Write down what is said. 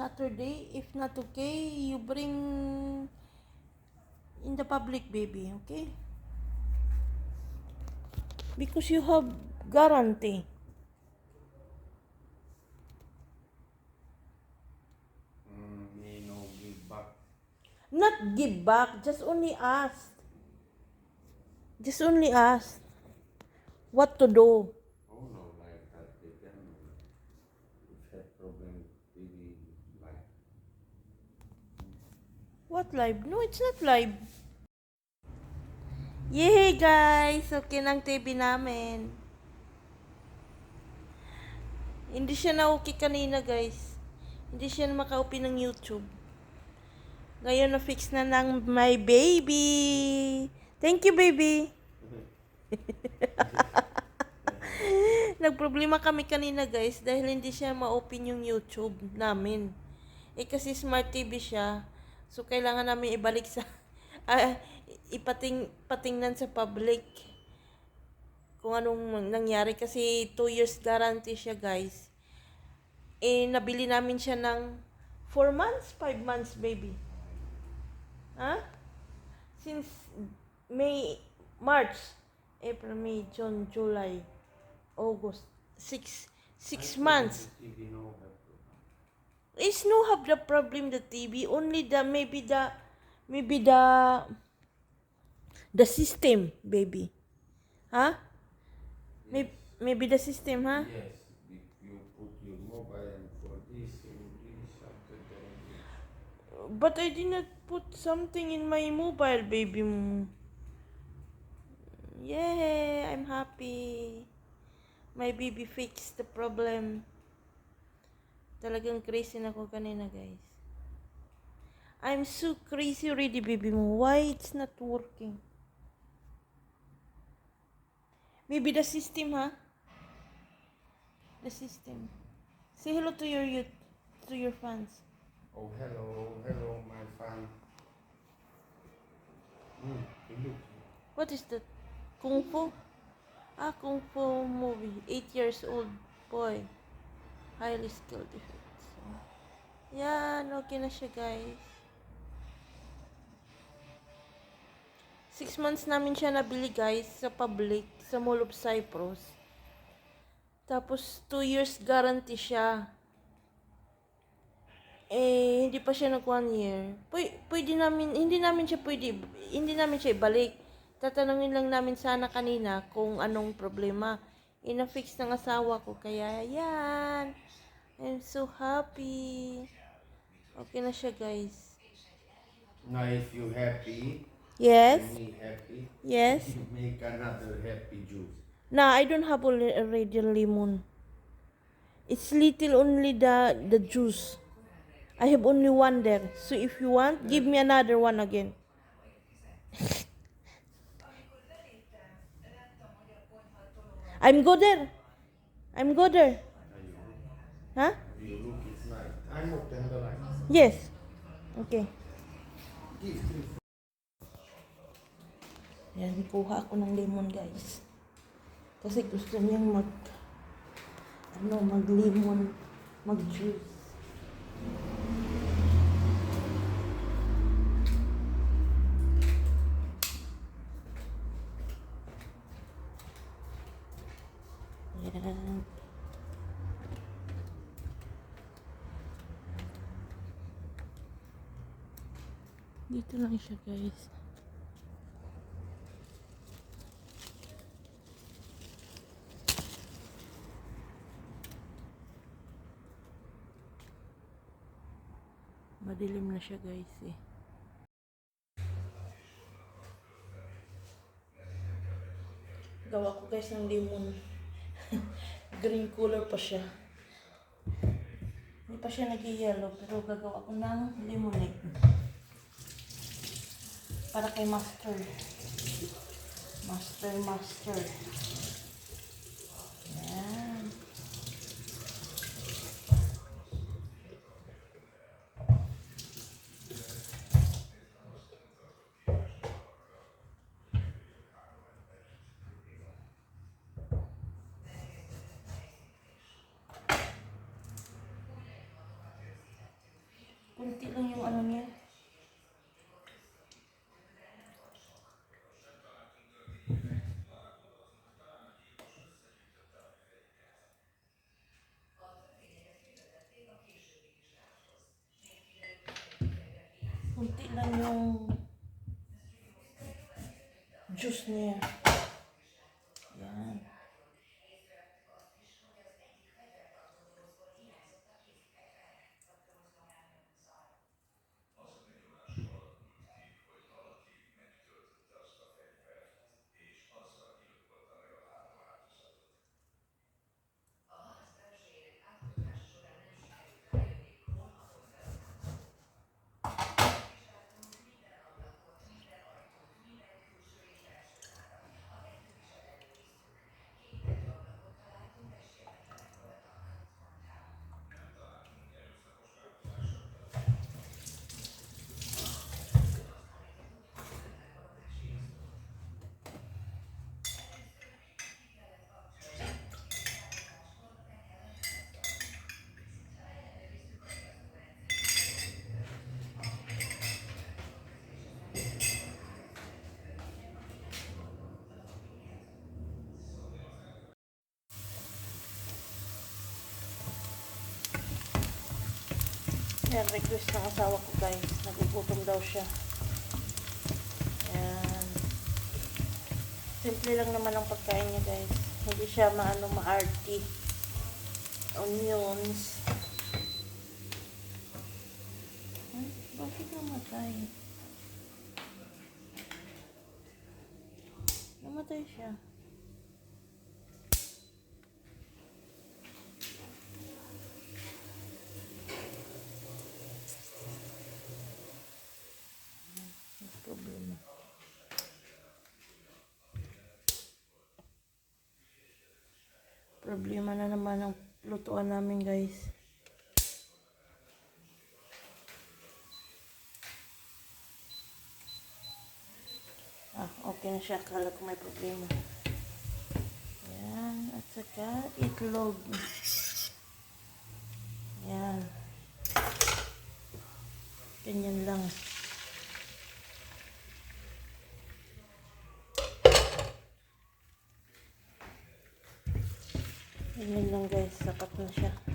Saturday. If not okay, you bring in the public, baby. Okay? Because you have guarantee. Mm, no give back. Not give back, just only ask. Just only ask what to do. Oh no, like that they can if have problem TV like What live? No, it's not live. Yay, guys! Okay ng TV namin. Hindi siya na okay kanina, guys. Hindi siya na ng YouTube. Ngayon na-fix na ng my baby. Thank you, baby. Nagproblema kami kanina, guys, dahil hindi siya ma-open yung YouTube namin. Eh, kasi smart TV siya. So, kailangan namin ibalik sa... ah, ipating, patingnan sa public kung anong nangyari. Kasi 2 years guarantee siya, guys. Eh, nabili namin siya ng 4 months, 5 months, baby. Ha? Since May, March, April, May, June, July, August. Six, six months. TV no have. It's no have the problem the TV, only the maybe the maybe the the system, baby. Huh? Maybe, maybe the system, huh? Yes, if you put your mobile for this and this after that. But I did not put something in my mobile, baby. Yay, I'm happy. My baby fixed the problem. Talagang crazy na ako kanina, guys. I'm so crazy already, baby mo. Why it's not working? Maybe the system, huh? The system. Say hello to your youth, to your fans. Oh hello, hello my fan. Mm, look. What is that? Kung Fu? Ah, Kung Fu movie. Eight years old boy. Highly skilled effects. Yan, okay na siya guys. Six months namin siya nabili guys sa public, sa Mall of Cyprus. Tapos, two years guarantee siya. Eh, hindi pa siya nag one year. Pwede, pwede namin, hindi namin siya pwede, hindi namin siya ibalik. Tatanungin lang namin sana kanina kung anong problema. Ina-fix ng asawa ko, kaya yan. I'm so happy. Okay na siya, guys. Now if you happy, Yes? me happy, Yes? make another happy juice. Nah, I don't have al- already lemon. It's little only the the juice. I have only one there. So if you want, give me another one again. I'm good there. I'm good there. Huh? You look it's nice. I'm open the light. Yes. Okay. Yan, kuha ako ng lemon, guys. Kasi gusto niyang mag, ano, mag-lemon, mag-juice. Dito lang siya, guys. Madilim na siya guys eh. Gawa ko guys ng lemon. Green color pa siya. Hindi pa siya nag-yellow pero gagawa ko ng lemonade. Para kay master. Master, master. Yan. Kunti lang yung ano niya. Kunti lang yung juice niya. Yan. Yan, request ng asawa ko guys. Nagugutom daw siya. Yan. Simple lang naman ang pagkain niya guys. Hindi siya maano maarty. Onions. Hmm? Bakit namatay? Namatay siya. May problema. Problema na naman ang lutuan namin guys. Ah, okay na siya. Akala ko may problema. Yan. At saka itlog. Yan. Ganyan lang. Ganyan lang guys. Sapat na siya.